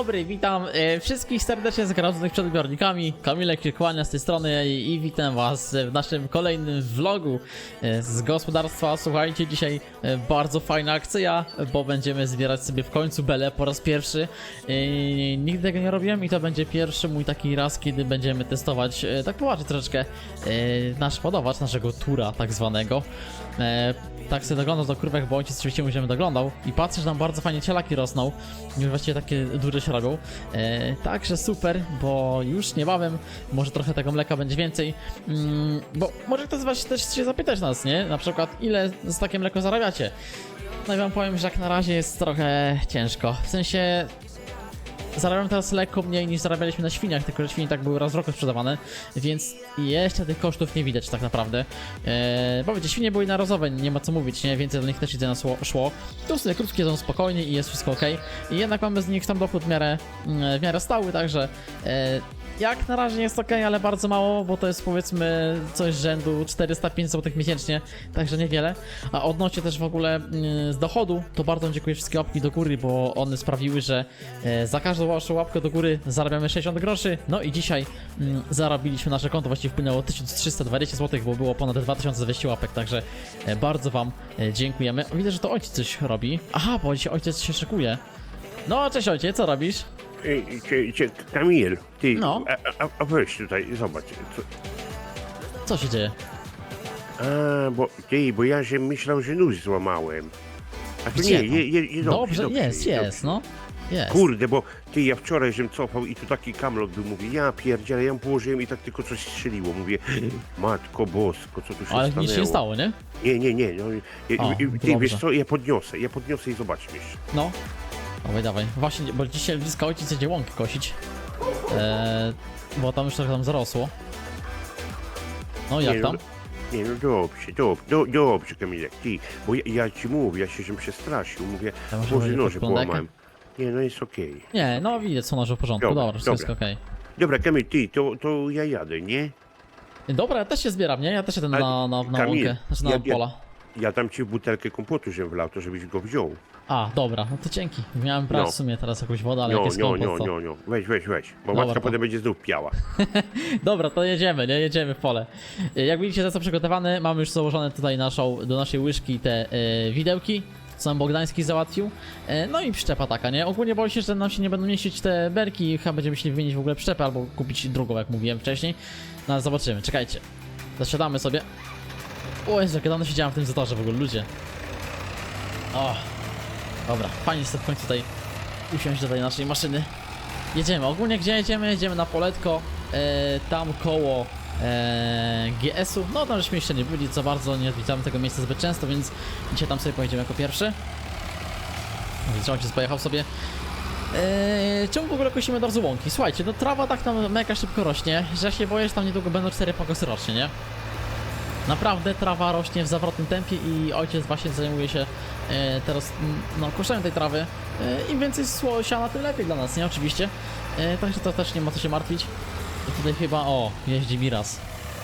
Dobry, witam e, wszystkich serdecznie zagranicznych przed odbiornikami. Kamilek z tej strony i, i witam was w naszym kolejnym vlogu e, z gospodarstwa. Słuchajcie, dzisiaj e, bardzo fajna akcja, bo będziemy zbierać sobie w końcu belę po raz pierwszy. E, nigdy tego nie robiłem i to będzie pierwszy mój taki raz, kiedy będziemy testować, e, tak poważnie troszeczkę, e, nasz podawacz, naszego tura tak zwanego. E, tak sobie doglądał do kurwek, bo ojciec oczywiście będziemy doglądał i patrzę, że tam bardzo fajnie cielaki rosną właściwie takie duże się robią. E, także super, bo już niebawem może trochę tego mleka będzie więcej, mm, bo może ktoś z was też się zapytać nas, nie? Na przykład ile za takie mleko zarabiacie? No i wam powiem, że jak na razie jest trochę ciężko, w sensie Zarabiam teraz lekko mniej niż zarabialiśmy na świniach, tylko że świnie tak były raz w roku sprzedawane, więc jeszcze tych kosztów nie widać tak naprawdę. Eee, bo wiecie, świnie były narozowe, nie ma co mówić, nie? Więcej do nich też jedzenia szło. szło. Tu sobie krótkie są spokojnie i jest wszystko ok. I jednak mamy z nich tam dochód w miarę, mm, w miarę stały, także e, jak na razie jest ok, ale bardzo mało, bo to jest powiedzmy coś rzędu 405 zł miesięcznie, także niewiele. A odnośnie też w ogóle mm, z dochodu, to bardzo dziękuję wszystkie łapki do góry, bo one sprawiły, że e, za każdą waszą łapkę do góry zarabiamy 60 groszy. No i dzisiaj mm, zarobiliśmy nasze konto, właściwie wpłynęło 1320 zł, bo było ponad 2200 łapek, także e, bardzo wam dziękujemy. Widzę, że to ojciec coś robi. Aha, bo dzisiaj ojciec się szykuje. No, cześć ojciec, co robisz? Ej, cie, cie, Kamil, ty, No. a, a, a weź tutaj, zobacz. Co, Co się dzieje? a, bo ty, bo ja się myślał, że nóż złamałem. A to Gdzie nie, je, je, je, Dobrze, dobrze, jest, dobrze. jest, no. Jest. Kurde, bo ty, ja wczoraj żem cofał i tu taki kamlot był, mówię, ja pierdzielę, ja położyłem i tak tylko coś strzeliło. Mówię, matko bosko, co tu się Ale stanęło? nic się nie stało, nie? Nie, nie, nie, no, i, O, i, ty, dobrze. wiesz co, ja podniosę, ja podniosę i zobaczymy jeszcze. No. Dawaj, dawaj. Właśnie, bo dzisiaj blisko ojciec jedzie łąki kosić. Eee, bo tam już trochę tam zarosło. No jak nie, tam? No, nie, no dobrze, dobrze, do, dobrze Kamilek, ty, bo ja, ja ci mówię, ja się żem przestraszył, mówię, Ja może będzie noże podglądaka? połamałem. Nie, no jest okej. Nie, no widać są noże w porządku, Dobra, dobra, wszystko jest dobra. okej. Dobra, Kamil, ty, to, to ja jadę, nie? Dobra, ja też się zbieram, nie? Ja też jadę Ale, na, na, na Kamil, łąkę, znaczy na ja- ja- pola. Ja tam ci butelkę kompotu żem wlał, to żebyś go wziął. A, dobra, no to dzięki. Miałem brać No. w sumie teraz jakąś wodę, ale jak No, jest no, kompot, no, to... no, no, weź, weź, weź, bo Dobra, matka to- potem będzie znów piała. Dobra, to jedziemy, nie? Jedziemy w pole. Y, Jak widzicie, to co przygotowane, mamy już założone tutaj naszą, do naszej łyżki te y, widełki, co nam Bogdański załatwił. Y, no i przyczepa taka, nie? Ogólnie boję się, że nam się nie będą mieścić te berki i chyba będziemy musieli wymienić w ogóle przyczepę albo kupić drugą, jak mówiłem wcześniej. No ale zobaczymy, czekajcie. Zasiadamy sobie. O Jezu, jak ja dawno siedziałem w tym zatorze w ogóle, ludzie. O, dobra, fajnie jest to w końcu tutaj usiąść do tej naszej maszyny. Jedziemy, ogólnie gdzie jedziemy? Jedziemy na poletko, e, tam koło e, GS-u. No tam żeśmy jeszcze nie byli za bardzo, nie odwiedzamy tego miejsca zbyt często, więc dzisiaj tam sobie pojedziemy jako pierwszy. Widziałem, się pojechał sobie. Eee, czemu w ogóle kosimy od łąki? Słuchajcie, no trawa tak tam mega szybko rośnie, że ja się boję, że tam niedługo będą cztery pokosy rocznie, nie? Naprawdę trawa rośnie w zawrotnym tempie i ojciec właśnie zajmuje się e, teraz no, koszeniem tej trawy. E, Im więcej siana, tym lepiej dla nas, nie? Oczywiście. E, także to też nie ma co się martwić. I tutaj chyba, o, jeździ Miras.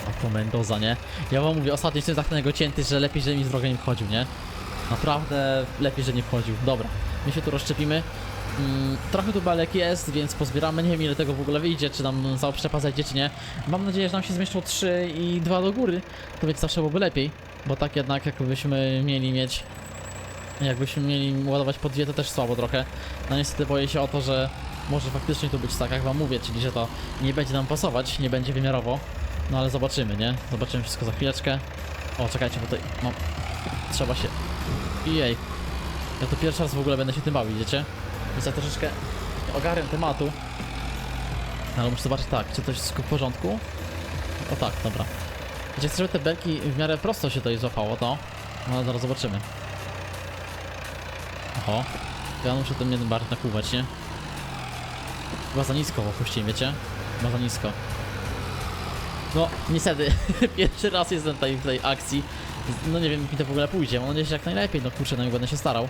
A to Mendoza, nie? Ja wam mówię, ostatnio jestem tak na niego cięty, że lepiej, że mi z drogą nie wchodził, nie? Naprawdę lepiej, że nie wchodził. Dobra, my się tu rozszczepimy. Mm, trochę tu balek jest, więc pozbieramy. Nie wiem ile tego w ogóle wyjdzie, czy nam cała przyczepa zajdzie, czy nie. Mam nadzieję, że nam się zmieszczą 3 i 2 do góry. To więc zawsze byłoby lepiej, bo tak jednak jakbyśmy mieli mieć... Jakbyśmy mieli ładować po dwie, to też słabo trochę. No niestety boję się o to, że może faktycznie tu być tak, jak wam mówię, czyli że to nie będzie nam pasować, nie będzie wymiarowo. No ale zobaczymy, nie? Zobaczymy wszystko za chwileczkę. O, czekajcie, bo tutaj mam... Trzeba się... Jej. Ja to pierwszy raz w ogóle będę się tym bawił, wiecie? Ja troszeczkę ogarniam tematu. Ale muszę zobaczyć tak, czy to jest w porządku? O tak, dobra. Wiecie, chcę, żeby te belki w miarę prosto się tutaj złapało, to. No ale zaraz zobaczymy. Oho. Ja muszę ten jeden bardziej nakłuwać, nie? Chyba za nisko opuściłem, wiecie? Chyba za nisko. No, niestety, pierwszy raz jestem tutaj w tej akcji. No nie wiem, jak mi to w ogóle pójdzie. Mam nadzieję, że jak najlepiej. No kurczę, no i będę się starał.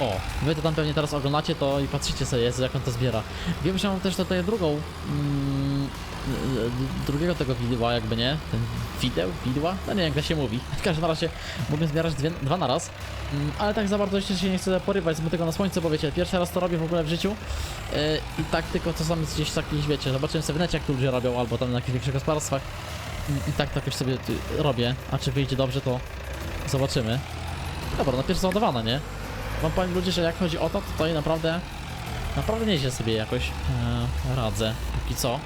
O, wy to tam pewnie teraz oglądacie to i patrzycie sobie, Jezu, jak on to zbiera. Wiem, że mam też tutaj drugą, mm, drugiego tego widła jakby, nie? Ten wideł, widła? No nie wiem, jak to się mówi. W każdym razie mogę zbierać dwie, dwa na raz. Mm, Ale tak za bardzo jeszcze się nie chcę porywać z tego na słońce, bo wiecie, pierwszy raz to robię w ogóle w życiu. Yy, I tak tylko czasami gdzieś jakieś, wiecie, zobaczyłem sobie w necie, jak to ludzie robią, albo tam na jakichś większych gospodarstwach. I, i tak to jakoś sobie y, robię. A czy wyjdzie dobrze, to zobaczymy. Dobra, no pierwsza załadowana, nie? Wam powiem ludzie, że jak chodzi o to, to tutaj naprawdę, naprawdę nieźle sobie jakoś e, radzę, póki co.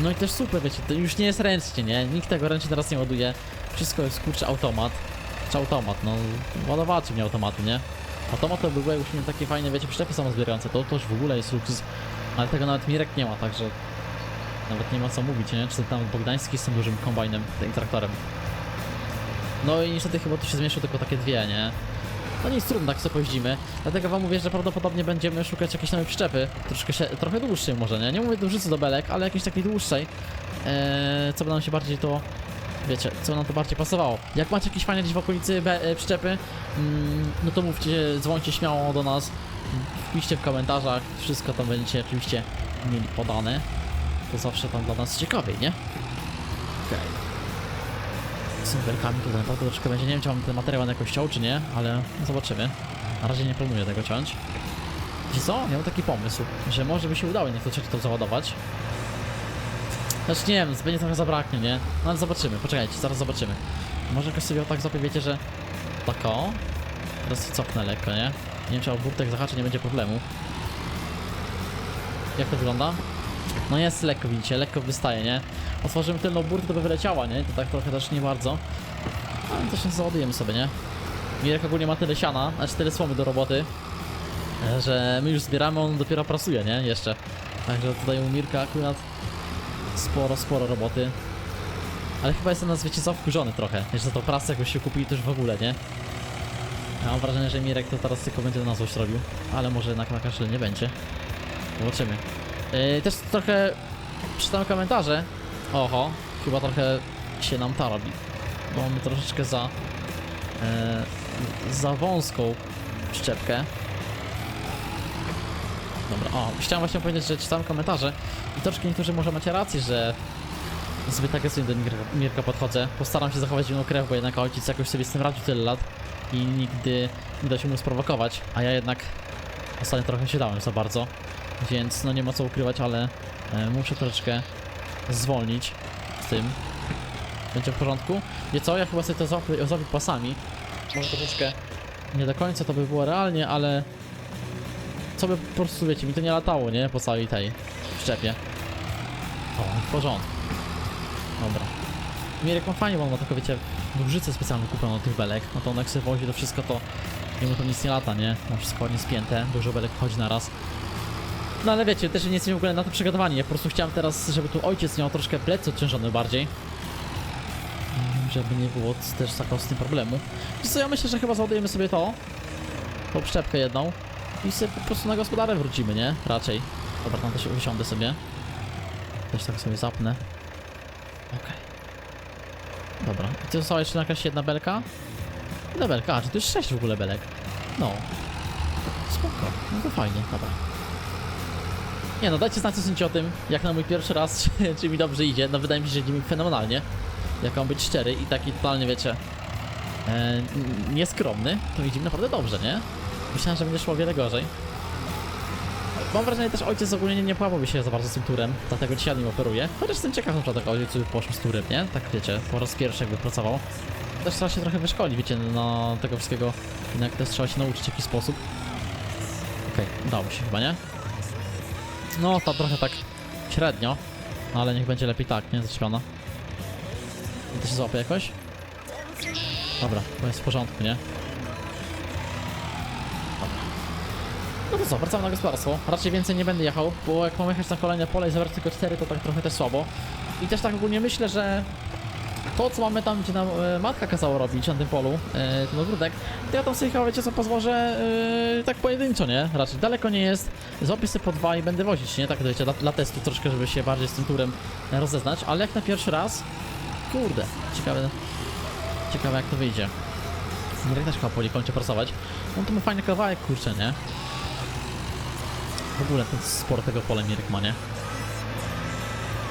No i też super, wiecie, to już nie jest ręcznie, nie? Nikt tego ręcznie teraz nie ładuje. Wszystko jest kurczę automat. Czy automat, no ładowacie mnie automaty, nie? Automat to by były już takie fajne, wiecie, przyczepy samozbierające, to, to już w ogóle jest luksus. Ale tego nawet Mirek nie ma, także nawet nie ma co mówić, nie? Czy tam Bogdański z tym dużym kombajnem, tym traktorem. No i niestety chyba tu się zmieszczą tylko takie dwie, nie? No nic, trudno, tak sobie pojeździmy. Dlatego wam mówię, że prawdopodobnie będziemy szukać jakiejś nowej przyczepy. Troszkę się, trochę dłuższej może, nie? Nie mówię dłużycy do belek, ale jakiejś takiej dłuższej. Eee, co by nam się bardziej to... Wiecie, co nam to bardziej pasowało. Jak macie jakieś fajne gdzieś w okolicy be, e, przyczepy, mm, no to mówcie, dzwońcie śmiało do nas. Wpiszcie w komentarzach, wszystko tam będziecie oczywiście mieli podane. To zawsze tam dla nas ciekawiej, nie? Okej. Z belkami to naprawdę troszkę będzie. Nie wiem, czy mam ten materiał na jakoś ciął, czy nie, ale zobaczymy. Na razie nie planuję tego ciąć. Wiecie co? Miałem taki pomysł, że może by się udało niektóre to załadować. Znaczy nie wiem, będzie trochę zabraknie, nie? No ale zobaczymy, poczekajcie, zaraz zobaczymy. Może jakoś sobie o tak złapię, wiecie, że... Tak o. Teraz cofnę lekko, nie? Nie wiem, czy o burtek zahaczy, nie będzie problemu. Jak to wygląda? No jest lekko, widzicie, lekko wystaje, nie? Otworzymy tylną burtę, to by wyleciała, nie? To tak trochę też nie bardzo. Ale też nie załadujemy sobie, nie? Mirek ogólnie ma tyle siana, znaczy tyle słomy do roboty, e, że my już zbieramy, on dopiero pracuje, nie? Jeszcze. Także tutaj u Mirka akurat sporo, sporo roboty. Ale chyba jestem nas, wiecie co, wkurzony trochę. Jeszcze za to prasę jakoś się kupili też w ogóle, nie? Ja mam wrażenie, że Mirek to teraz tylko będzie na złość robił. Ale może jednak na kaszel nie będzie. Zobaczymy. Yy, też trochę czytam komentarze. Oho, chyba trochę się nam ta robi. Bo mamy troszeczkę za... Yy, za wąską szczepkę. Dobra, o, chciałem właśnie powiedzieć, że czytałem komentarze i troszkę niektórzy może macie rację, że zbyt agresywnie do Mirka, Mirka podchodzę. Postaram się zachować zimną krew, bo jednak ojciec jakoś sobie z tym radził tyle lat i nigdy nie da się mu sprowokować, a ja jednak ostatnio trochę się dałem za bardzo, więc no nie ma co ukrywać, ale e, muszę troszeczkę zwolnić z tym. Będzie w porządku? Wie co, ja chyba sobie to złapię, pasami. Może troszeczkę nie do końca to by było realnie, ale co by po prostu, wiecie, mi to nie latało, nie? Po całej tej szczepie. O, w porządku. Dobra. Mirek ma fajnie, bo on ma tylko, wiecie, nożyce specjalnie kupiono od tych belek. No to on jak sobie wozi to wszystko, to jemu to nic nie lata, nie? Ma wszystko ładnie spięte, dużo belek wchodzi na raz. No ale wiecie, też nie jesteśmy w ogóle na to przygotowani. Ja po prostu chciałem teraz, żeby tu ojciec miał troszkę plecy odciążone bardziej. Mm, Żeby nie było też z tym problemu. Wiesz co, ja myślę, że chyba załadujemy sobie to. Tą przyczepkę jedną. I sobie po prostu na gospodarę wrócimy, nie? Raczej. Dobra, tam też wysiądę sobie. Też tak sobie zapnę. Okej. Dobra. I tu została jeszcze jakaś jedna belka? Belka, a czy to jest sześć w ogóle belek? No. Spoko. No to fajnie, dobra. Nie no, dajcie znać co sądzicie o tym, jak na mój pierwszy raz, czy, czy mi dobrze idzie. No wydaje mi się, że idzie mi fenomenalnie. Jak mam być szczery i taki totalnie, wiecie, e, nieskromny, to idzie mi naprawdę dobrze, nie? Myślałem, że będzie szło o wiele gorzej. Mam wrażenie też ojciec ogólnie nie, pławałby się za bardzo z tym turem, dlatego dzisiaj nim operuje. Chociaż jestem ciekaw na przykład jak ojciec poszło z turem, nie? Tak wiecie, po raz pierwszy jakby pracował. Też trzeba się trochę wyszkolić, wiecie, na tego wszystkiego. Jednak też trzeba się nauczyć w jakiś sposób. Okej, udało się chyba, nie? No, to trochę tak średnio, no, ale niech będzie lepiej tak, nie? Zaczepiona. To się złapie jakoś? Dobra, to jest w porządku, nie? No to co, wracamy na gospodarstwo. Raczej więcej nie będę jechał, bo jak mam jechać na kolejne pole i zabrać tylko 4, to tak trochę też słabo. I też tak ogólnie myślę, że to co mamy tam, gdzie nam e, matka kazała robić na tym polu, e, ten ogródek, to ja tam sobie chyba, wiecie co, pozwożę e, tak pojedynczo, nie? Raczej daleko nie jest, złapię sobie po dwa i będę wozić, nie? Tak wiecie, dla, dla testu troszkę, żeby się bardziej z tym turem rozeznać, ale jak na pierwszy raz, kurde, ciekawe, ciekawe jak to wyjdzie. Mirek też chyba poli kończy pracować. No to ma fajny kawałek, kurczę, nie? W ogóle ten sporo tego pola Mirek ma, nie?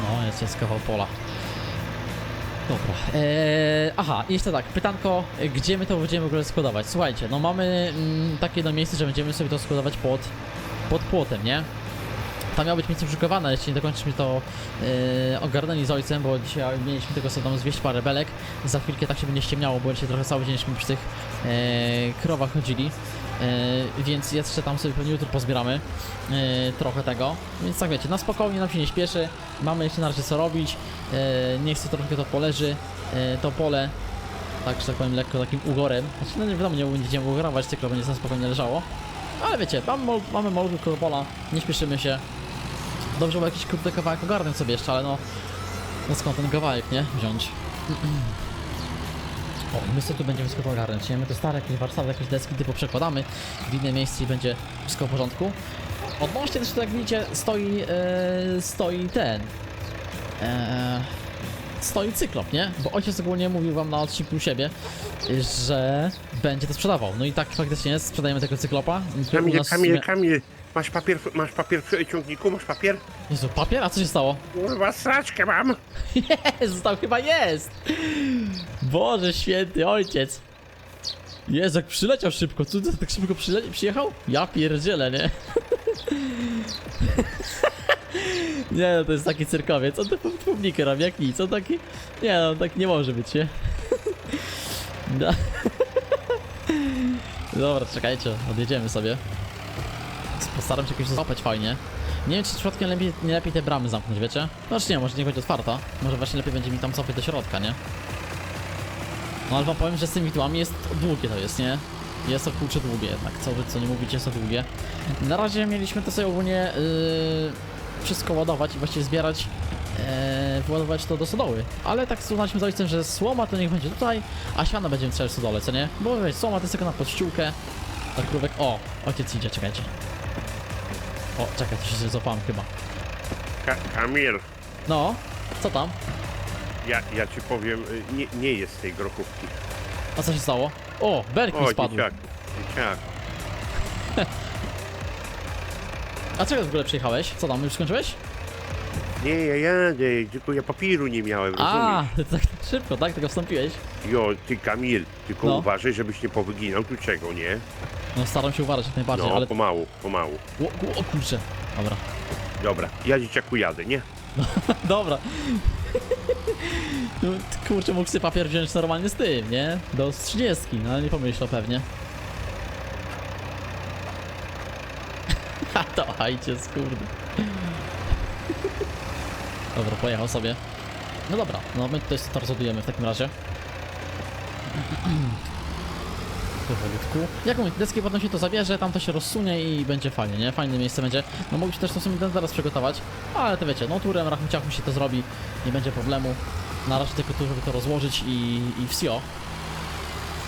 No, jest, jest kawał pola. Dobra. Eee, aha, jeszcze tak, pytanko, gdzie my to będziemy w ogóle składować? Słuchajcie, no mamy mm, takie jedno miejsce, że będziemy sobie to składować pod, pod płotem, nie? Tam miało być miejsce przyszykowane, jeśli nie dokończymy to e, ogarnęli z ojcem, bo dzisiaj mieliśmy tylko sobie tam zwieść parę belek. Za chwilkę tak się będzie ściemniało, bo dzisiaj trochę cały dzienśmy przy tych e, krowach chodzili. E, więc jeszcze tam sobie pewnie jutro pozbieramy e, trochę tego. Więc tak wiecie, na spokojnie nam się nie śpieszy. Mamy jeszcze na razie co robić. E, niech sobie trochę to poleży, e, to pole. Tak, że tak powiem, lekko takim ugorem. Znaczy, no nie wiadomo, nie będziemy ugorować, tylko będzie na spokojnie leżało. Ale wiecie, mamy, mol- mamy malutko pola, nie śpieszymy się. Dobrze było jakiś krótki kawałek ogarnąć sobie jeszcze, ale no... No skąd ten kawałek, nie? Wziąć. O, my sobie tu będziemy wszystko ogarnąć, nie? My to stare jakieś warsztaty, jakieś deski typu przekładamy w inne miejsce i będzie wszystko w porządku. Odnośnie też, jak widzicie, stoi, e, stoi ten... E, stoi cyklop, nie? Bo ojciec ogólnie mówił wam na odcinku u siebie, że będzie to sprzedawał. No i tak faktycznie jest, sprzedajemy tego cyklopa. Kamil, Kamil, Kamil, masz papier, masz papier w ciągniku, masz papier? Jezu, papier? A co się stało? Kurwa, straczkę mam. Jest, tam chyba jest! Boże święty ojciec! Jezu, jak przyleciał szybko, co tak szybko przyle... przyjechał? Ja pierdzielę, nie? Nie no, to jest taki cyrkowiec, on publikę robi jak nic, on taki... Nie no, tak nie może być, nie? Da. Dobra, czekajcie, odjedziemy sobie. Postaram się jakoś złapać fajnie. Nie wiem, czy przypadkiem lepiej, nie lepiej te bramy zamknąć, wiecie? Znaczy nie, może nie będzie otwarta. Może właśnie lepiej będzie mi tam cofać do środka, nie? No ale wam powiem, że z tymi widłami jest długie to jest, nie? Jest to kurczę długie jednak, co co nie mówicie, jest to długie. Na razie mieliśmy to sobie ogólnie yy, wszystko ładować i właściwie zbierać, yy, wyładować to do stodoły. Ale tak słuchaliśmy z ojcem, że słoma to niech będzie tutaj, a siano będziemy trzymać w stodole, co nie? Bo wiesz, słoma to jest tylko na podściółkę. Tak krówek, o, ojciec idzie, czekajcie. O, czekaj, to się złapałem chyba. Ka Kamil, No, co tam? ja, ja ci powiem, y, nie, nie jest tej grochówki. A co się stało? O, berk mi O, spadł. dzieciak, dzieciak. A czego w ogóle przyjechałeś? Co tam, już skończyłeś? Nie, ja jadę, tylko ja papieru nie miałem, A, rozumiesz? tak szybko, tak? Tylko wstąpiłeś? Jo, ty Kamil, tylko No. uważaj, żebyś nie powyginał tu czego, nie? No staram się uważać jak najbardziej, No, ale... pomału, pomału. O, o, o kurczę. Dobra. Dobra, ja dzieciaku jadę, nie? Dobra. No, ty, kurczę, mógł sobie papier wziąć normalnie z tym, nie? Do 30, no ale nie pomyślał pewnie. Ha, to hajcie, skurde. Dobra, pojechał sobie. No dobra, no my tutaj to rozładujemy w takim razie. Powolutku. Jak mówię, deski potem się to zabierze, tam to się rozsunie i będzie fajnie, nie? Fajne miejsce będzie. No mogliście też to w sumie ten zaraz przygotować, ale to wiecie, no turem, rachunciachu się to zrobi, nie będzie problemu. Na razie tylko tu, żeby to rozłożyć i, i wsio.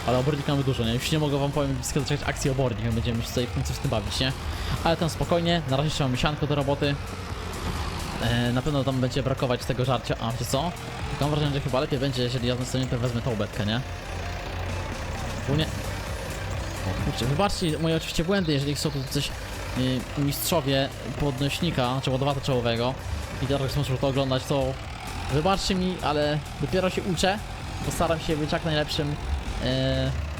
Ale obornik mamy dużo, nie? Już nie mogę wam powiem zacząć akcji obornik, jak będziemy się tutaj w końcu z tym bawić, nie? Ale tam spokojnie, na razie jeszcze mamy sianko do roboty. E, na pewno tam będzie brakować tego żarcia, a wiecie co? Mam wrażenie, że chyba lepiej będzie, jeżeli ja następnie wezmę tą betkę, nie? Ogólnie... O kurczę, wybaczcie moje oczywiście błędy, jeżeli są tu coś y, mistrzowie podnośnika, czy ładowacza czołowego i teraz muszą to oglądać, to wybaczcie mi, ale dopiero się uczę. Postaram się być jak najlepszym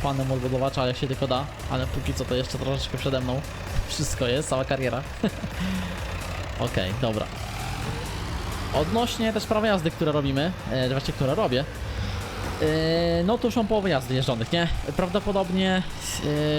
fanem odbudowacza, jak się tylko da, ale póki co to jeszcze troszeczkę przede mną. Wszystko jest, cała kariera. Okej, dobra. Odnośnie też prawa jazdy, które robimy, e, które robię, e, no to już mam połowę jazdy jeżdżonych, nie? Prawdopodobnie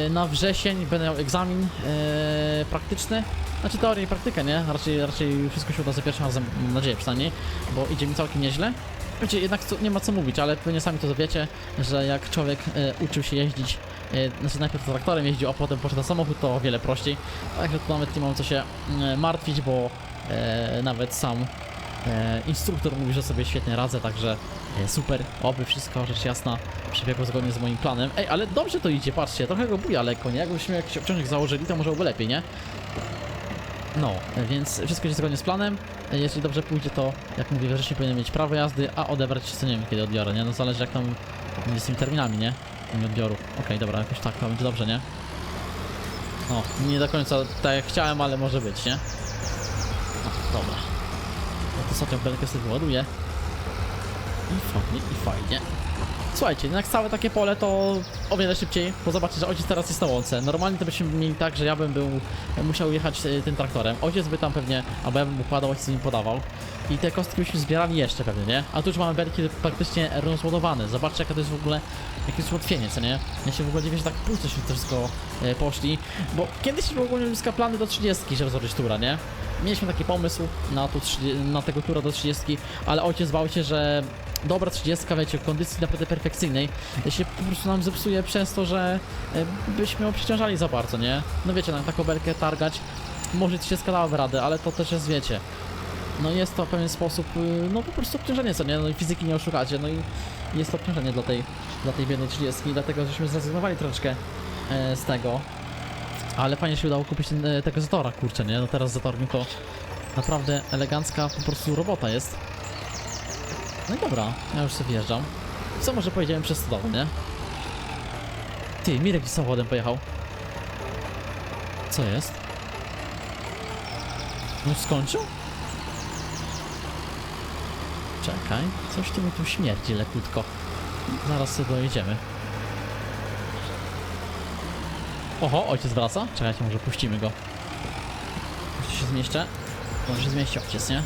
e, na wrzesień będę miał egzamin e, praktyczny, znaczy teorię i praktykę, nie? Raczej, raczej wszystko się uda za pierwszym razem, mam nadzieję przynajmniej, bo idzie mi całkiem nieźle. Wiecie, jednak co, nie ma co mówić, ale pewnie sami to wiecie, że jak człowiek e, uczył się jeździć, e, znaczy najpierw traktorem jeździł, a potem poszedł na samochód, to o wiele prościej. Także tu nawet nie mam co się martwić, bo e, nawet sam instruktor mówi, że sobie świetnie radzę, także super, oby wszystko, rzecz jasna, przebiegło zgodnie z moim planem. Ej, ale dobrze to idzie, patrzcie, trochę go buja lekko, nie? Jakbyśmy jakiś obciążnik założyli, to może byłoby lepiej, nie? No, więc wszystko jest zgodnie z planem. Jeśli dobrze pójdzie, to jak mówię, we wrześniu powinien mieć prawo jazdy, a odebrać się co nie wiem kiedy odbiorę, nie? No zależy jak tam z tymi terminami, nie? Tymi odbioru. Okej, dobra, jakoś tak, to będzie dobrze, nie? No, nie do końca tak jak chciałem, ale może być, nie? No, dobra. No Ostatnią belkę sobie wyładuję. I fajnie, i fajnie. Słuchajcie, jednak całe takie pole to o wiele szybciej, bo zobaczcie, że ojciec teraz jest na łące. Normalnie to byśmy mieli tak, że ja bym był, musiał jechać e, tym traktorem. Ojciec by tam pewnie, albo ja bym układał, ojciec mi podawał. I te kostki byśmy zbierali jeszcze pewnie, nie? A tu już mamy belki praktycznie rozładowane. Zobaczcie, jaka to jest w ogóle, jakie jest ułatwienie, co nie? Ja się w ogóle dziwię, że tak późno się to wszystko e, poszli, bo kiedyś w ogóle mieliśmy plany do 30, żeby zrobić tura, nie? Mieliśmy taki pomysł na, tu, 30 na tego tura do 30, ale ojciec bał się, że dobra 30, wiecie, w kondycji naprawdę perfekcyjnej się po prostu nam zepsuje przez to, że e, byśmy ją przeciążali za bardzo, nie? No wiecie, na taką belkę targać może ci się skalałaby radę, ale to też jest, wiecie, no jest to w pewien sposób, y, no po prostu obciążenie, co nie? No i fizyki nie oszukacie, no i jest to obciążenie dla tej, dla tej biednej 30, dlatego żeśmy zrezygnowali troszeczkę e, z tego. Ale fajnie się udało kupić e, tego Zatora, kurczę, nie? No teraz Zator to naprawdę elegancka po prostu robota jest. No dobra, ja już sobie wjeżdżam. Co może pojedziemy przez stodołę, nie? Ty, Mirek samochodem pojechał. Co jest? No skończył? Czekaj, coś tu mi tu śmierdzi lekutko. Zaraz sobie dojedziemy. Oho, ojciec wraca? Czekajcie, może puścimy go. Jeszcze się zmieszczę. Może się zmieści ojciec, nie?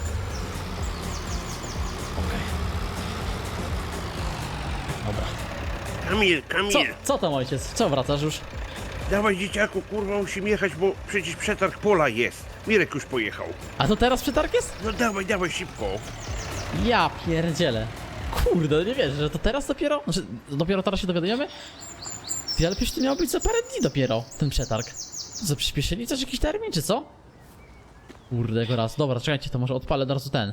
Kamil, Co, Kamil, co tam ojciec? Co wracasz już? dawaj dzieciaku, kurwa, musimy jechać, bo przecież przetarg pola jest. Mirek już pojechał. A to teraz przetarg jest? No dawaj, dawaj szybko. Ja pierdzielę. Kurde, nie wierzę, że to teraz dopiero? Znaczy, dopiero teraz się dowiadujemy? Ty, ale przecież to miało być za parę dni dopiero, ten przetarg. Co, przyspieszyli coś, jakiś termin, czy co? Kurde, jego raz. Dobra, czekajcie, to może odpalę od razu ten.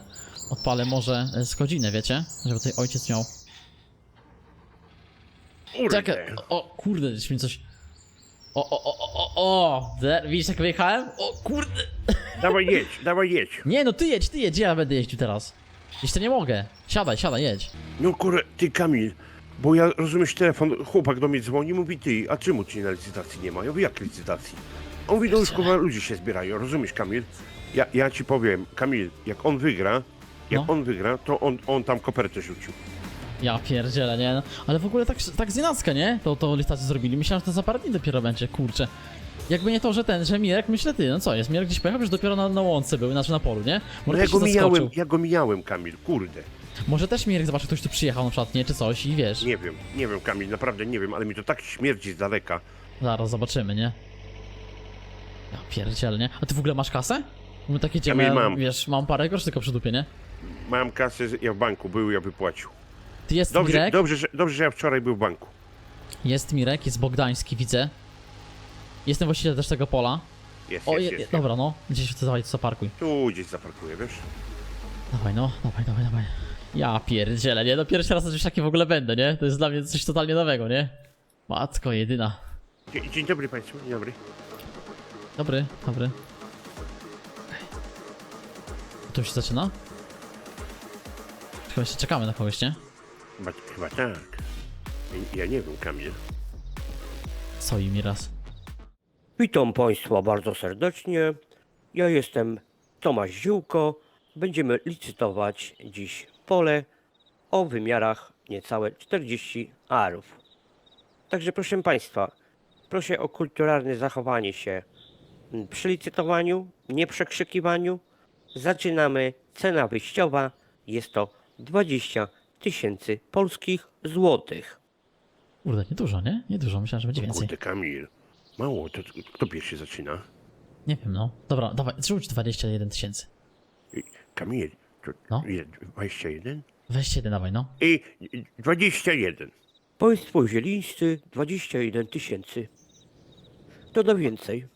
Odpalę może e, z godzinę, wiecie? Żeby tutaj ojciec miał... Czekaj, Kurde. o kurde, gdzieś mi coś... O, o, o, o, o, o! Widzisz jak wyjechałem? O kurde! Dawaj jedź, dawaj jedź. Nie no, ty jedź, ty jedź, ja będę jeździł teraz. Jeszcze nie mogę. Siadaj, siadaj, jedź. No kurwa, ty Kamil, bo ja rozumiesz telefon, chłopak do mnie dzwoni, mówi ty, a czemu ci na licytacji nie ma? Ja mówię, jak licytacji? On mówi, no już kurwa ludzie się zbierają, rozumiesz Kamil? Ja, ja ci powiem, Kamil, jak on wygra, jak No. on wygra, to on, on tam kopertę rzucił. Ja pierdzielę, nie? No, ale w ogóle tak, tak znienacka, nie? To, to listację zrobili. Myślałem, że to za parę dni dopiero będzie, kurczę. Jakby nie to, że ten, że Mirek, myślę ty, no co jest, Mirek gdzieś pojechał, już dopiero na, na łące był, znaczy na polu, nie? No Może ja też go się mijałem, zaskoczył. ja go mijałem, Kamil, kurde. Może też Mirek zobaczył, ktoś tu przyjechał na przykład, nie? Czy coś i wiesz. Nie wiem, nie wiem Kamil, naprawdę nie wiem, ale mi to tak śmierdzi z daleka. Zaraz zobaczymy, nie? Ja pierdzielę, nie? A ty w ogóle masz kasę? My takie mam. wiesz, mam parę groszy tylko przy dupie, nie? Mam kasę, ja w banku był, ja wypłacił. Ty jest Dobrze, Mirek, dobrze, że, dobrze, że ja wczoraj był w banku. jest Mirek, jest Bogdański, widzę. Jestem właścicielem też tego pola. Jest, O, jest, je, jest, je, jest. dobra, no. Gdzieś to dawaj, co parkuj. Tu gdzieś zaparkuję, wiesz? Dawaj, no, dawaj, dawaj, dawaj. Ja pierdzielę, nie? No pierwszy raz na czymś takim w ogóle będę, nie? To jest dla mnie coś totalnie nowego, nie? Matko jedyna. Dzień, dzień dobry Państwu, dzień dobry. Dobry, dobry. To już się zaczyna? Chyba jeszcze czekamy na kogoś, nie? Chyba, chyba tak. Ja, ja nie wiem, Kamil. Co mi raz. Witam Państwa bardzo serdecznie. Ja jestem Tomasz Ziółko. Będziemy licytować dziś pole o wymiarach niecałe 40 arów. Także proszę Państwa, proszę o kulturalne zachowanie się mm, przy licytowaniu, nie przekrzykiwaniu. Zaczynamy. Cena wyjściowa jest to 20 tysięcy polskich złotych. Kurde, niedużo, nie? Niedużo, myślałem, że będzie więcej. kurde, Kamil. Mało, to kto pierwszy zaczyna? Nie wiem, no. Dobra, dawaj, zrzuć 21 tysięcy. Kamil, to No. ile? 21? Weź jeden, dawaj, no. I i 21. Państwo zielińscy 21 tysięcy. To da więcej.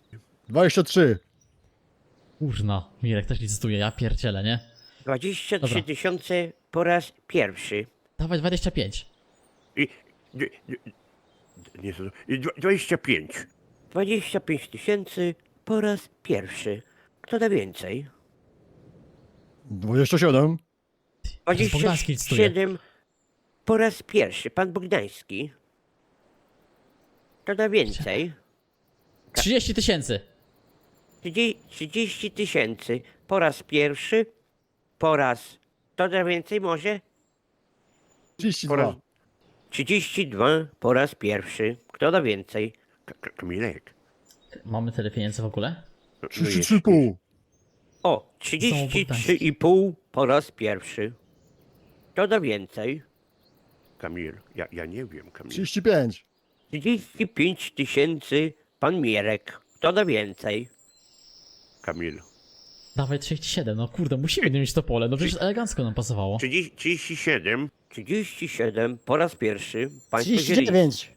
23. Kurna, Mirek też licytuje, ja pierdzielę, nie? 23 Dobra. tysiące po raz pierwszy. Dawaj 25. I, d- d- nie, i dwa- 25. 25 tysięcy po raz pierwszy. Kto da więcej? 27. Jakiś Bogdański licytuje. 27 po raz pierwszy. Pan Bogdański. Kto da więcej? 30 tysięcy. 30 30 tysięcy po raz pierwszy. Po raz... To da więcej może? 32. Po raz... 32 po raz pierwszy. Kto da więcej? Ka- Ka- Kamilek. Mamy tyle pieniędzy w ogóle? no- no jest- 33,5. O, Bogdański. 33,5 po raz pierwszy. Kto da więcej? Kamil, ja, ja nie wiem, Kamil. 35. 35 tysięcy pan Mirek. Kto da więcej? Kamil. Dawaj 37, no kurde, musimy mieć to pole, no przecież elegancko nam pasowało. 30, 37, 37 po raz pierwszy państwo dzieli. 39.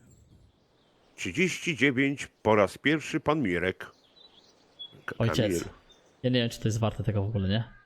39 po raz pierwszy pan Mirek. Ojciec. Kamil. Ja nie wiem, czy to jest warte tego w ogóle, nie?